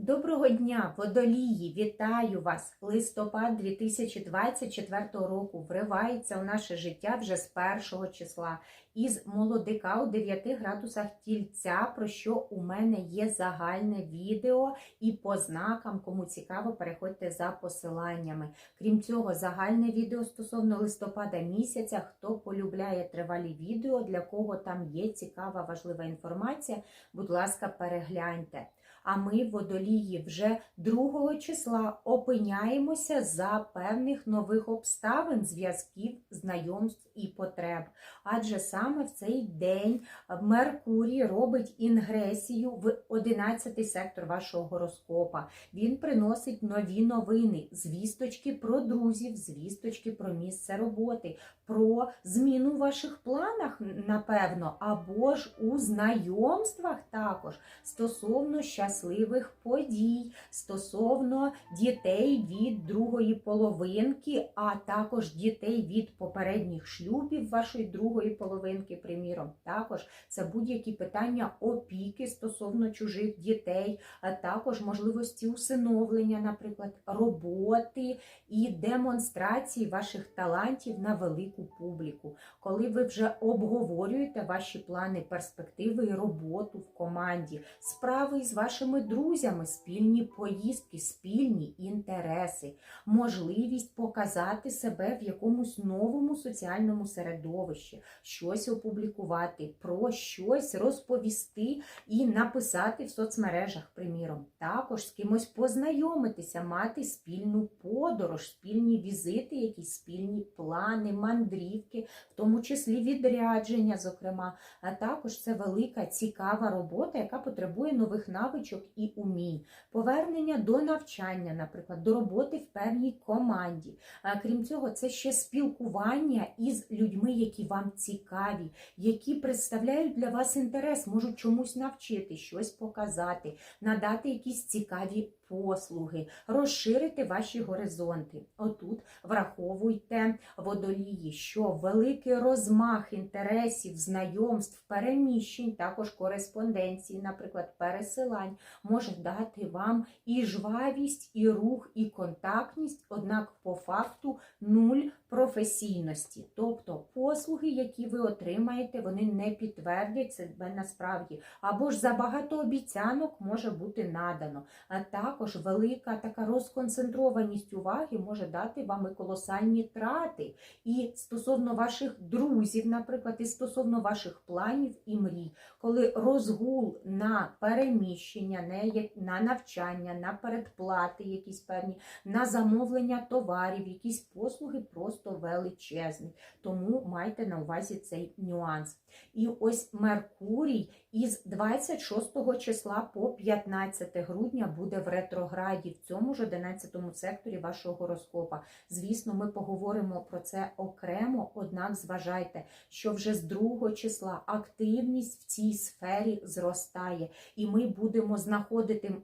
Доброго дня, водолії! Вітаю вас! Листопад 2024 року вривається у наше життя вже з першого числа із молодика у 9 градусах тільця, про що у мене є загальне відео і по знакам, кому цікаво, переходьте за посиланнями. Крім цього, загальне відео стосовно листопада місяця. Хто полюбляє тривалі відео, для кого там є цікава важлива інформація, будь ласка, перегляньте. А ми, водолії, вже 2 числа опиняємося за певних нових обставин, зв'язків, знайомств і потреб. Адже саме в цей день Меркурій робить інгресію в 11 сектор вашого гороскопа. Він приносить нові новини, звісточки про друзів, звісточки про місце роботи, про зміну в ваших планах, напевно, або ж у знайомствах також стосовно щасливих подій, стосовно дітей від другої половинки, а також дітей від попередніх шлюбів вашої другої половинки, приміром. Також це будь-які питання опіки стосовно чужих дітей, а також можливості усиновлення, наприклад, роботи і демонстрації ваших талантів на велику публіку, коли ви вже обговорюєте ваші плани, перспективи і роботу в команді, справи з вашими друзями, спільні поїздки, спільні інтереси, можливість показати себе в якомусь новому соціальному середовищі, щось опублікувати, про щось розповісти і написати в соцмережах, приміром, також з кимось познайомитися, мати спільну подорож, спільні візити, якісь спільні плани, мандрівки, в тому числі відрядження, зокрема. А також це велика цікава робота, яка потребує нових навичок і умінь, повернення до навчання, наприклад, до роботи в певній команді. Крім цього, це ще спілкування із людьми, які вам цікаві, які представляють для вас інтерес, можуть чомусь навчити, щось показати, надати якісь цікаві послуги, розширити ваші горизонти. Отут враховуйте водолії, що великий розмах інтересів, знайомств, переміщень, також кореспонденції, наприклад, пересилань, може дати вам і жвавість, і рух, і контактність, однак по факту нуль професійності. Тобто послуги, які ви отримаєте, вони не підтвердять себе насправді. Або ж забагато обіцянок може бути надано. А також велика така розконцентрованість уваги може дати вам і колосальні трати. І стосовно ваших друзів, наприклад, і стосовно ваших планів і мрій, коли розгул на переміщення, на навчання, на передплати, якісь певні, на замовлення товарів, якісь послуги просто величезний. Тому майте на увазі цей нюанс. І ось Меркурій із 26 числа по 15 грудня буде в ретрограді в цьому ж 11 секторі вашого гороскопа. Звісно, ми поговоримо про це окремо, однак зважайте, що вже з 2 числа активність в цій сфері зростає, і ми будемо знаходити,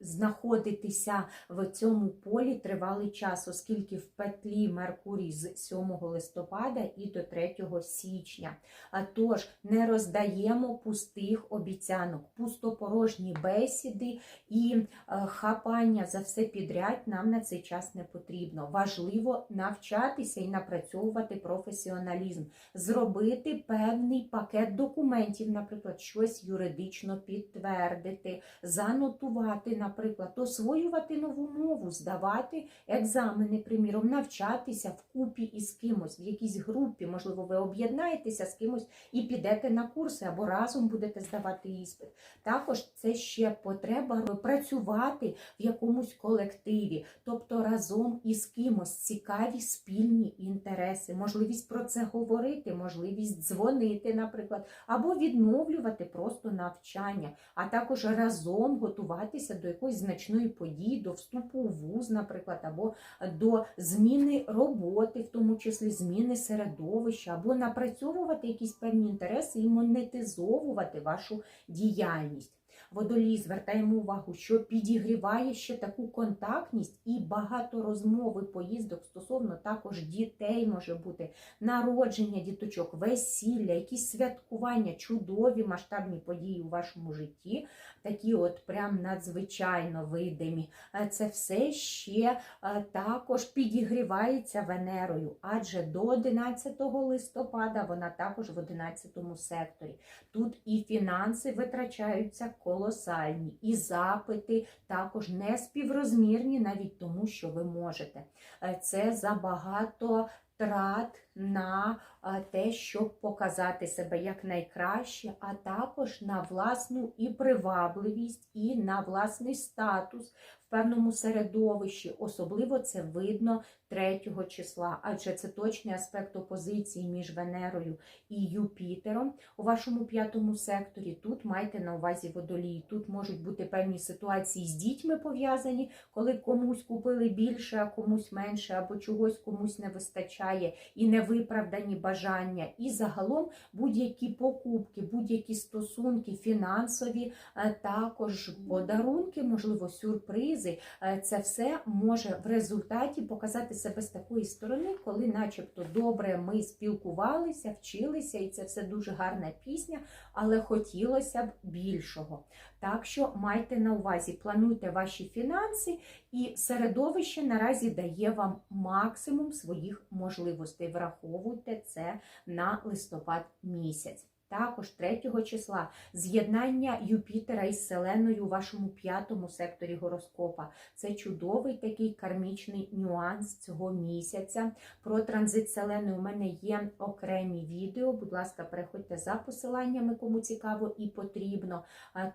знаходитися в цьому полі тривалий час, оскільки в петлі Меркурій з 7 листопада і до 3 січня. А тож не роздаємо пустих обіцянок, пустопорожні бесіди і е, хапання за все підряд нам на цей час не потрібно. Важливо навчатися і напрацьовувати професіоналізм, зробити певний пакет документів, наприклад, щось юридично підтвердити, занотувати, наприклад, освоювати нову мову, здавати екзамени, приміром, навчатися вкупі із кимось, в якійсь групі, можливо, ви об'єднаєтеся з кимось і підете на курси або разом будете здавати іспит. Також це ще потреба працювати в якомусь колективі, тобто разом із кимось цікаві спільні інтереси, можливість про це говорити, можливість дзвонити, наприклад, або відновлювати просто навчання, а також разом готуватися до якоїсь значної події, до вступу у вуз, наприклад, або до зміни роботи, в тому числі зміни середовища, або напрацьовувати якісь певні інтереси і монетизовувати вашу діяльність. Водолій, звертаємо увагу, що підігріває ще таку контактність і багато розмови, поїздок стосовно також дітей може бути, народження діточок, весілля, якісь святкування, чудові масштабні події у вашому житті, такі от прям надзвичайно видимі. Е, Це все ще е, також підігрівається Венерою, адже до 11 листопада вона також в 11 секторі. Тут і фінанси витрачаються колосальні, і запити також не співрозмірні, навіть тому, що ви можете. Е, Це забагато трат на е, те, щоб показати себе як найкраще, а також на власну і привабливість, і на власний статус в певному середовищі. Особливо це видно 3 числа, адже це точний аспект опозиції між Венерою і Юпітером у вашому п'ятому секторі. Тут майте на увазі водолій. Тут можуть бути певні ситуації з дітьми пов'язані, коли комусь купили більше, а комусь менше, або чогось комусь не вистачає, і невиправдані бажання. І загалом будь-які покупки, будь-які стосунки, фінансові, е, також подарунки, можливо, сюрпризи. Е, Це все може в результаті показати себе з такої сторони, коли, начебто, добре ми спілкувалися, вчилися, і це все дуже гарна пісня, але хотілося б більшого. Так що майте на увазі, плануйте ваші фінанси, і середовище наразі дає вам максимум своїх можливостей. Враховуйте це на листопад місяць. Також 3 числа з'єднання Юпітера із Селеною у вашому п'ятому секторі гороскопа. Це чудовий такий кармічний нюанс цього місяця. Про транзит Селени у мене є окремі відео. Будь ласка, переходьте за посиланнями, кому цікаво і потрібно.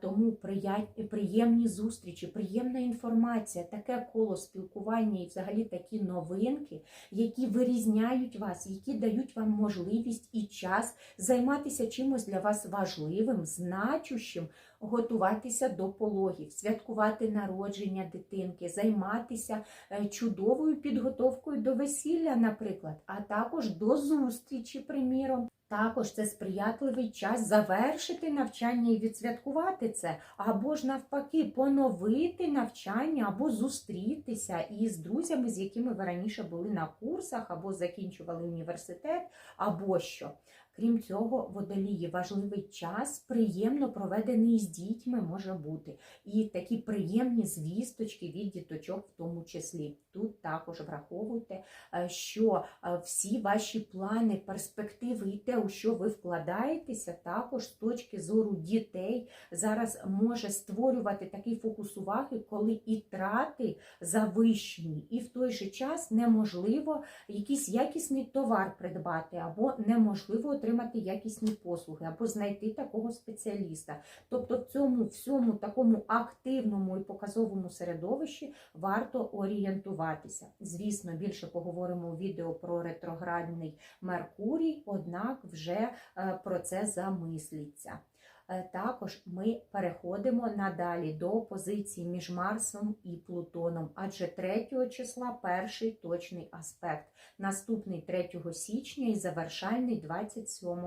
Тому приємні зустрічі, приємна інформація, таке коло спілкування і взагалі такі новинки, які вирізняють вас, які дають вам можливість і час займатися чимось для вас важливим, значущим, готуватися до пологів, святкувати народження дитинки, займатися е, чудовою підготовкою до весілля, наприклад, а також до зустрічі, приміром. Також це сприятливий час завершити навчання і відсвяткувати це, або ж навпаки, поновити навчання, або зустрітися із друзями, з якими ви раніше були на курсах, або закінчували університет, або що. Крім цього, водолії важливий час, приємно проведений з дітьми може бути. І такі приємні звісточки від діточок в тому числі. Тут також враховуйте, е, що е, всі ваші плани, перспективи і те, у що ви вкладаєтеся, також з точки зору дітей зараз може створювати такий фокус уваги, коли і трати завищені, і в той же час неможливо якийсь якісний товар придбати, або неможливо отримати якісні послуги, або знайти такого спеціаліста. Тобто в цьому всьому такому активному і показовому середовищі варто орієнтуватися. Звісно, більше поговоримо у відео про ретроградний Меркурій, однак вже е, про це замисліться. Е, Також ми переходимо надалі до опозиції між Марсом і Плутоном, адже 3 числа перший точний аспект, наступний 3 січня і завершальний 27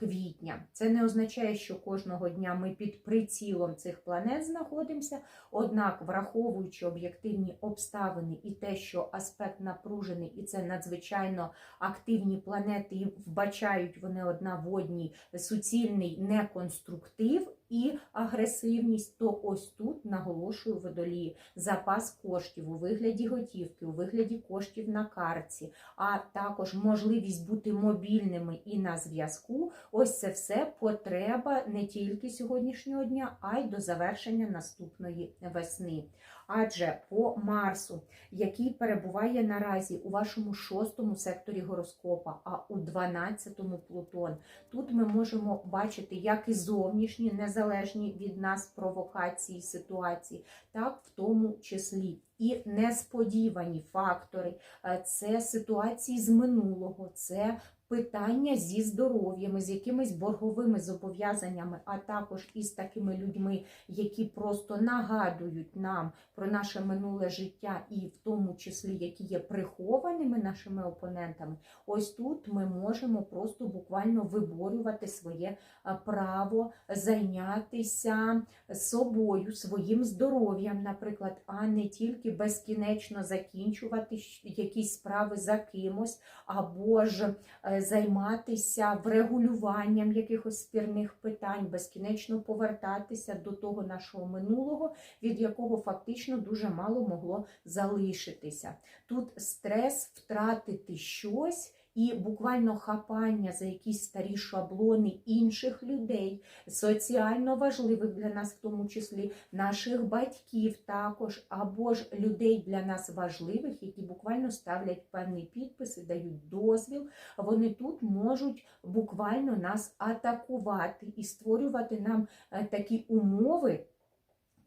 квітня. Це не означає, що кожного дня ми під прицілом цих планет знаходимося, однак, враховуючи об'єктивні обставини і те, що аспект напружений, і це надзвичайно активні планети, і вбачають вони одна в одній суцільний неконструктив і агресивність, то ось тут наголошую водолії запас коштів у вигляді готівки, у вигляді коштів на картці, а також можливість бути мобільними і на зв'язку. Ось це все потреба не тільки сьогоднішнього дня, а й до завершення наступної весни. Адже по Марсу, який перебуває наразі у вашому шостому секторі гороскопа, а у 12-му Плутон, тут ми можемо бачити як і зовнішні, незалежні від нас провокації, ситуації, так в тому числі. І несподівані фактори, Е, це ситуації з минулого, це питання зі здоров'ями, з якимись борговими зобов'язаннями, а також із такими людьми, які просто нагадують нам про наше минуле життя, і в тому числі які є прихованими нашими опонентами, ось тут ми можемо просто буквально виборювати своє право зайнятися собою, своїм здоров'ям, наприклад, а не тільки безкінечно закінчувати якісь справи за кимось, або ж е, займатися врегулюванням якихось спірних питань, безкінечно повертатися до того нашого минулого, від якого фактично дуже мало могло залишитися. Тут стрес втратити щось. І буквально хапання за якісь старі шаблони інших людей, соціально важливих для нас, в тому числі наших батьків також, або ж людей для нас важливих, які буквально ставлять певний підпис і дають дозвіл. Вони тут можуть буквально нас атакувати і створювати нам е, такі умови.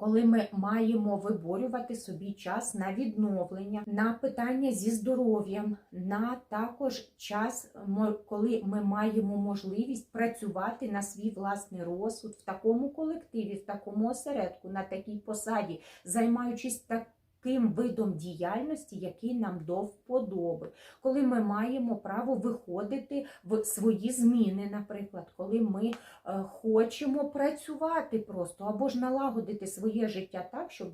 Коли ми маємо виборювати собі час на відновлення, на питання зі здоров'ям, на також час, коли ми маємо можливість працювати на свій власний розсуд в такому колективі, в такому осередку, на такій посаді, займаючись таким видом діяльності, який нам до вподоби, коли ми маємо право виходити в свої зміни, наприклад, коли ми е, хочемо працювати просто або ж налагодити своє життя так, щоб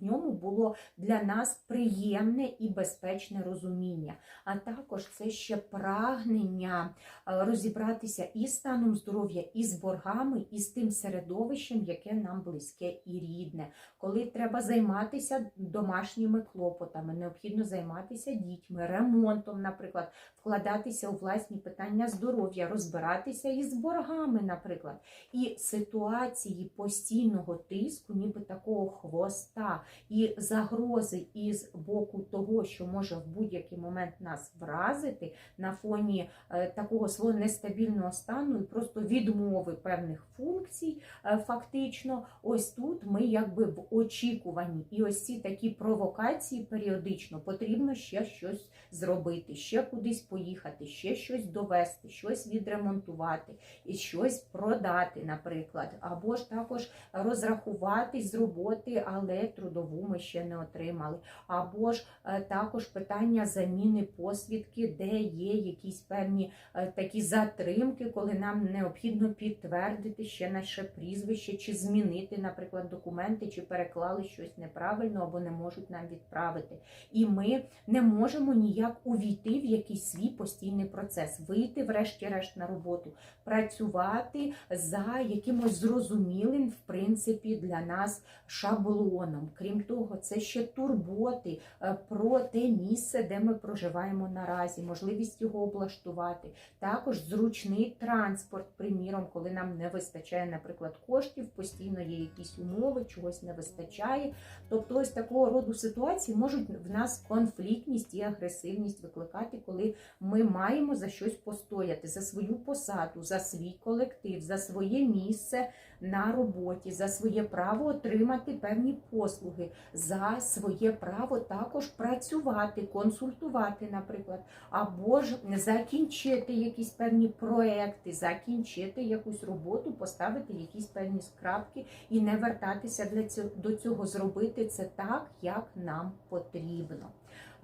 в ньому було для нас приємне і безпечне розуміння. А також це ще прагнення е, розібратися і станом здоров'я, і з боргами, і з тим середовищем, яке нам близьке і рідне. Коли треба займатися домашніми клопотами, необхідно займатися дітьми, ремонтом, наприклад, вкладатися у власні питання здоров'я, розбиратися із боргами, наприклад. І ситуації постійного тиску, ніби такого хвоста, і загрози із боку того, що може в будь-який момент нас вразити на фоні е, такого свого нестабільного стану і просто відмови певних функцій, е, фактично, ось тут ми якби в очікуванні. І ось ці такі провокації періодично потрібно ще щось зробити, ще кудись поїхати, ще щось довести, щось відремонтувати і щось продати, наприклад, або ж також розрахуватись з роботи, але трудову ми ще не отримали. Або ж е, також питання заміни посвідки, де є якісь певні е, такі затримки, коли нам необхідно підтвердити ще наше прізвище, чи змінити, наприклад, документи, чи переклали щось неправильно, або не можуть нам відправити. І ми не можемо ніяк увійти в якийсь свій постійний процес, вийти, врешті-решт, на роботу, працювати за якимось зрозумілим, в принципі, для нас шаблоном. Крім того, це ще турботи е, про те місце, де ми проживаємо наразі, можливість його облаштувати. Також зручний транспорт, приміром, коли нам не вистачає, наприклад, коштів, постійно є якісь умови, чогось не вистачає. Тобто, ось такого роду ситуації можуть в нас конфліктність і агресивність викликати, коли ми маємо за щось постояти, за свою посаду, за свій колектив, за своє місце на роботі, за своє право отримати певні послуги, за своє право також працювати, консультувати, наприклад, або ж закінчити якісь певні проекти, закінчити якусь роботу, поставити якісь певні скрапки і не вертатися для цього до цього, зробити це так, як нам потрібно.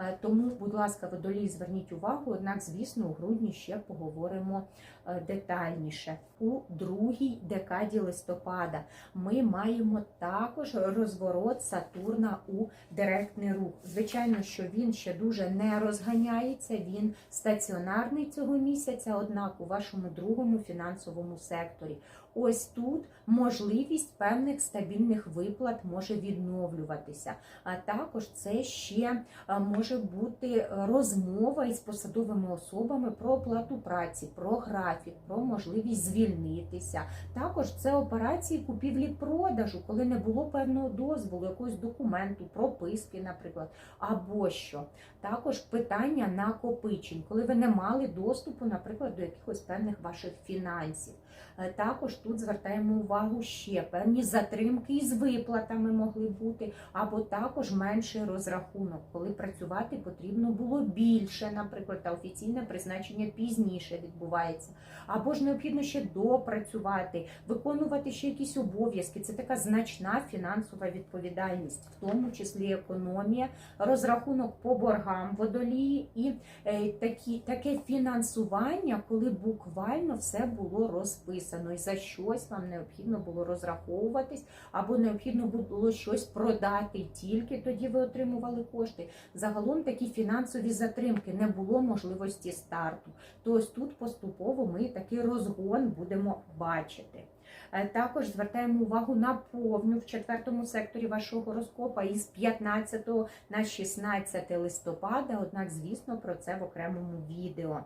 Е, Тому, будь ласка, водолій, зверніть увагу, однак, звісно, у грудні ще поговоримо детальніше. У другій декаді листопада ми маємо також розворот Сатурна у директний рух. Звичайно, що він ще дуже не розганяється, він стаціонарний цього місяця, однак у вашому другому фінансовому секторі. Ось тут можливість певних стабільних виплат може відновлюватися. А також це ще е, може бути розмова із посадовими особами про оплату праці, про графік, про можливість звільнитися. Також це операції купівлі-продажу, коли не було певного дозволу, якогось документу, прописки, наприклад, або що. Також питання накопичень, коли ви не мали доступу, наприклад, до якихось певних ваших фінансів. Е, Також тут звертаємо увагу ще певні затримки із виплатами могли бути, або також менший розрахунок, коли працювати потрібно було більше, наприклад, та офіційне призначення пізніше відбувається, або ж необхідно ще допрацювати, виконувати ще якісь обов'язки. Це така значна фінансова відповідальність, в тому числі економія, розрахунок по боргам водолії і е, такі, таке фінансування, коли буквально все було розписано, і за щось вам необхідно було розраховуватись, або необхідно було щось продати. Тільки тоді ви отримували кошти. Загалом такі фінансові затримки не було можливості старту. Тобто тут поступово ми такий розгон будемо бачити. Е, Також звертаємо увагу на повню в четвертому секторі вашого гороскопа із 15 на 16 листопада. Однак, звісно, про це в окремому відео.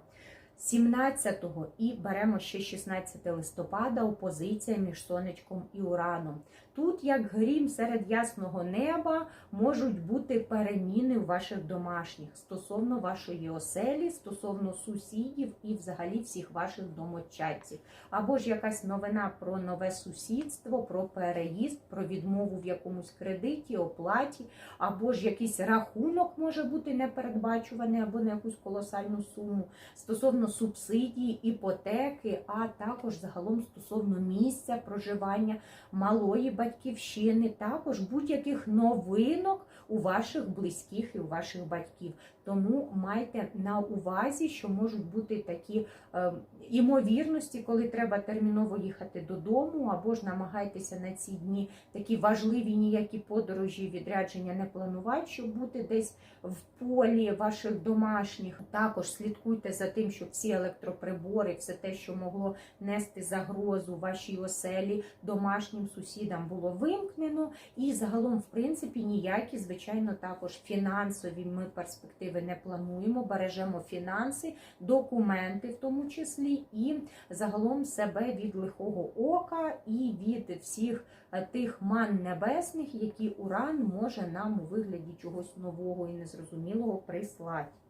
17 і беремо ще 16 листопада опозиція між сонечком і ураном. Тут, як грім серед ясного неба, можуть бути переміни у ваших домашніх стосовно вашої оселі, стосовно сусідів і взагалі всіх ваших домочадців. Або ж якась новина про нове сусідство, про переїзд, про відмову в якомусь кредиті, оплаті, або ж якийсь рахунок може бути непередбачуваний, або на якусь колосальну суму стосовно субсидії, іпотеки, а також загалом стосовно місця проживання малої батьківщини, також будь-яких новинок у ваших близьких і у ваших батьків. Тому майте на увазі, що можуть бути такі е, імовірності, коли треба терміново їхати додому, або ж намагайтеся на ці дні такі важливі ніякі подорожі, відрядження не планувати, щоб бути десь в полі ваших домашніх. Також слідкуйте за тим, щоб всі електроприбори, все те, що могло нести загрозу вашій оселі, домашнім сусідам було вимкнено. І загалом, в принципі, ніякі, звичайно, також фінансові ми перспективи не плануємо. Бережемо фінанси, документи, в тому числі, і загалом себе від лихого ока і від всіх е, тих ман небесних, які уран може нам у вигляді чогось нового і незрозумілого прислати.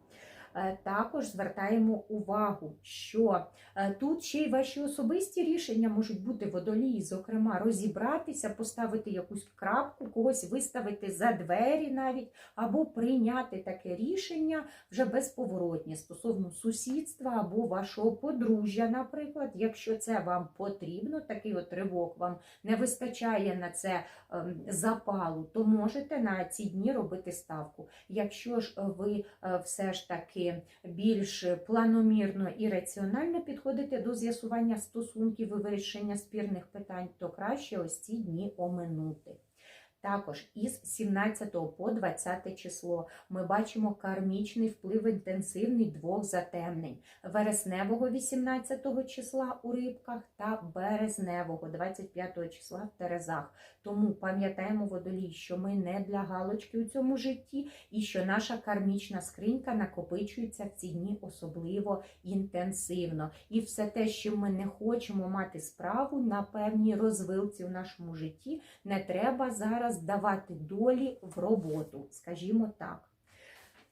Е, Також звертаємо увагу, що е, тут ще й ваші особисті рішення можуть бути водолії, зокрема, розібратися, поставити якусь крапку, когось виставити за двері навіть, або прийняти таке рішення вже безповоротні стосовно сусідства або вашого подружжя, наприклад, якщо це вам потрібно, такий от ривок вам не вистачає на це ем, запалу, то можете на ці дні робити ставку. Якщо ж ви е, все ж таки більш планомірно і раціонально підходите до з'ясування стосунків і вирішення спірних питань, то краще ось ці дні оминути. Також із 17 по 20 число ми бачимо кармічний вплив інтенсивний двох затемнень: вересневого 18 числа у рибках та березневого 25 числа в Терезах. Тому пам'ятаємо водолій, що ми не для галочки у цьому житті, і що наша кармічна скринька накопичується в ці дні особливо інтенсивно. І все те, що ми не хочемо мати справу на певній розвилці в нашому житті, не треба зараз давати долі в роботу, скажімо так.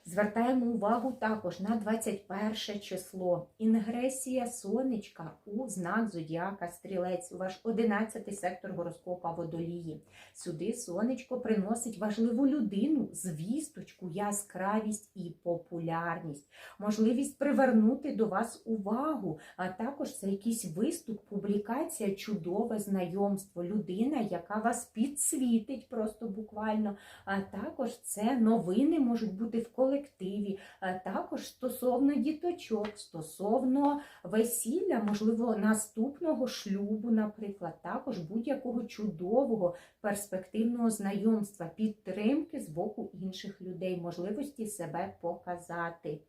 Звертаємо увагу також на 21 число. Інгресія сонечка у знак Зодіака Стрілець, ваш 11 сектор гороскопа водолії. Сюди сонечко приносить важливу людину, звісточку, яскравість і популярність, можливість привернути до вас увагу, а також це якийсь виступ, публікація, чудове знайомство, людина, яка вас підсвітить просто буквально. А також це новини можуть бути в колективі колективі, е, також стосовно діточок, стосовно весілля, можливо, наступного шлюбу, наприклад, також будь-якого чудового перспективного знайомства, підтримки з боку інших людей, можливості себе показати.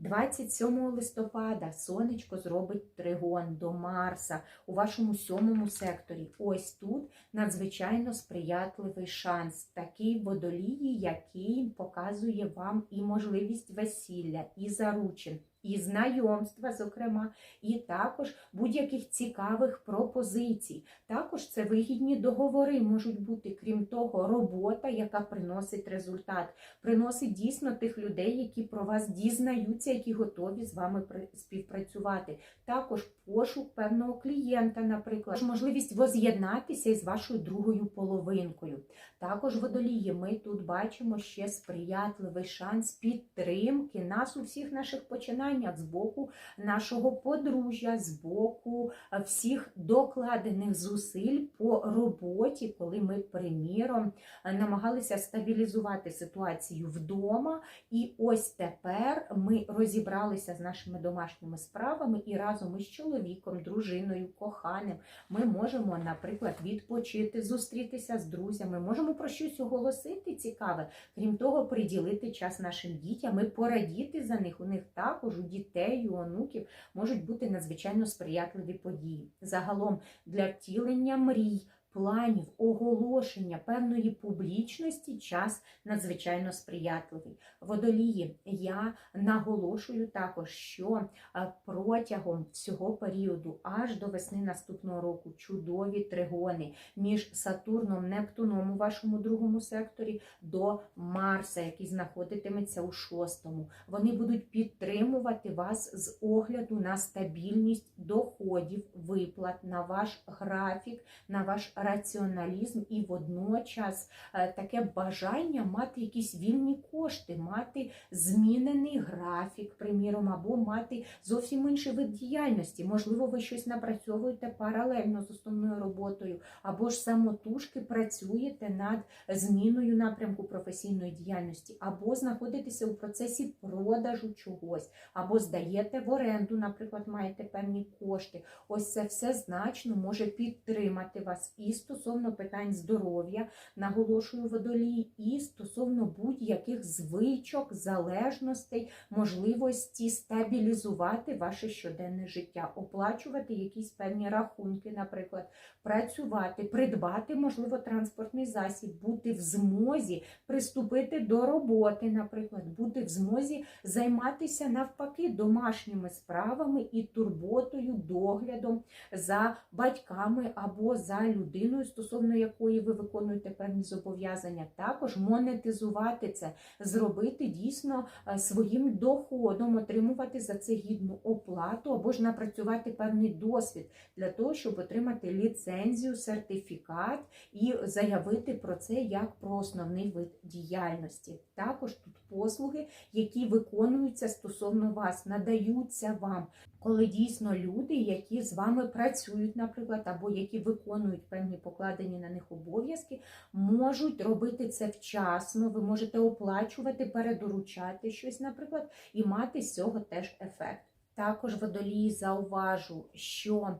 27 листопада сонечко зробить тригон до Марса у вашому сьомому секторі. Ось тут надзвичайно сприятливий шанс, такий водолії, який показує вам і можливість весілля, і заручин. І знайомства, зокрема, і також будь-яких цікавих пропозицій. Також це вигідні договори можуть бути, крім того, робота, яка приносить результат, приносить дійсно тих людей, які про вас дізнаються, які готові з вами співпрацювати. Також пошук певного клієнта, наприклад, можливість воз'єднатися із вашою другою половинкою. Також водолії, ми тут бачимо ще сприятливий шанс підтримки нас у всіх наших починаннях з боку нашого подружжя, з боку е, всіх докладених зусиль по роботі, коли ми, приміром, е, намагалися стабілізувати ситуацію вдома. І ось тепер ми розібралися з нашими домашніми справами і разом із чоловіком, дружиною, коханим ми можемо, наприклад, відпочити, зустрітися з друзями, можемо про щось оголосити цікаве, крім того, приділити час нашим дітям і порадіти за них. У них також у дітей, у онуків можуть бути надзвичайно сприятливі події. Загалом для втілення мрій. Планів, оголошення певної публічності час надзвичайно сприятливий. Водолії, я наголошую також, що е, протягом всього періоду, аж до весни наступного року, чудові тригони між Сатурном, Нептуном у вашому другому секторі до Марса, який знаходитиметься у шостому. Вони будуть підтримувати вас з огляду на стабільність доходів, виплат, на ваш графік, на ваш раціоналізм і водночас е, таке бажання мати якісь вільні кошти, мати змінений графік, приміром, або мати зовсім інший вид діяльності. Можливо, ви щось напрацьовуєте паралельно з основною роботою, або ж самотужки працюєте над зміною напрямку професійної діяльності, або знаходитеся у процесі продажу чогось, або здаєте в оренду, наприклад, маєте певні кошти. Ось це все значно може підтримати вас і стосовно питань здоров'я, наголошую водолій, і стосовно будь-яких звичок, залежностей, можливості стабілізувати ваше щоденне життя, оплачувати якісь певні рахунки, наприклад, працювати, придбати, можливо, транспортний засіб, бути в змозі приступити до роботи, наприклад, бути в змозі займатися навпаки домашніми справами і турботою, доглядом за батьками або за людиною, стосовно якої ви виконуєте певні зобов'язання. Також монетизувати це, зробити дійсно е, своїм доходом, отримувати за це гідну оплату або ж напрацювати певний досвід для того, щоб отримати ліцензію, сертифікат і заявити про це як про основний вид діяльності. Також тут послуги, які виконуються стосовно вас, надаються вам, коли дійсно люди, які з вами працюють, наприклад, або які виконують певні покладені на них обов'язки, можуть робити це вчасно. Ви можете оплачувати, передоручати щось, наприклад, і мати з цього теж ефект. Також водолії зауважу, що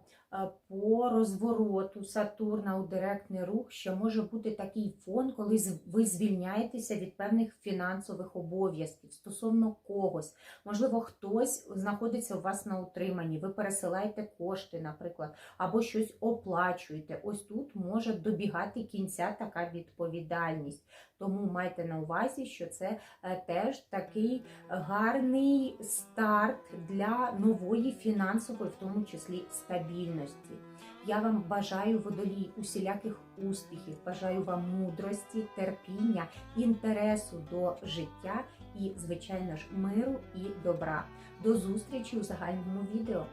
по розвороту Сатурна у директний рух ще може бути такий фон, коли ви звільняєтеся від певних фінансових обов'язків стосовно когось. Можливо, хтось знаходиться у вас на утриманні, ви пересилаєте кошти, наприклад, або щось оплачуєте. Ось тут може добігати кінця така відповідальність. Тому майте на увазі, що це е, теж такий гарний старт для нової фінансової, в тому числі стабільності. Я вам бажаю водолій усіляких успіхів, бажаю вам мудрості, терпіння, інтересу до життя і, звичайно ж, миру і добра. До зустрічі у загальному відео.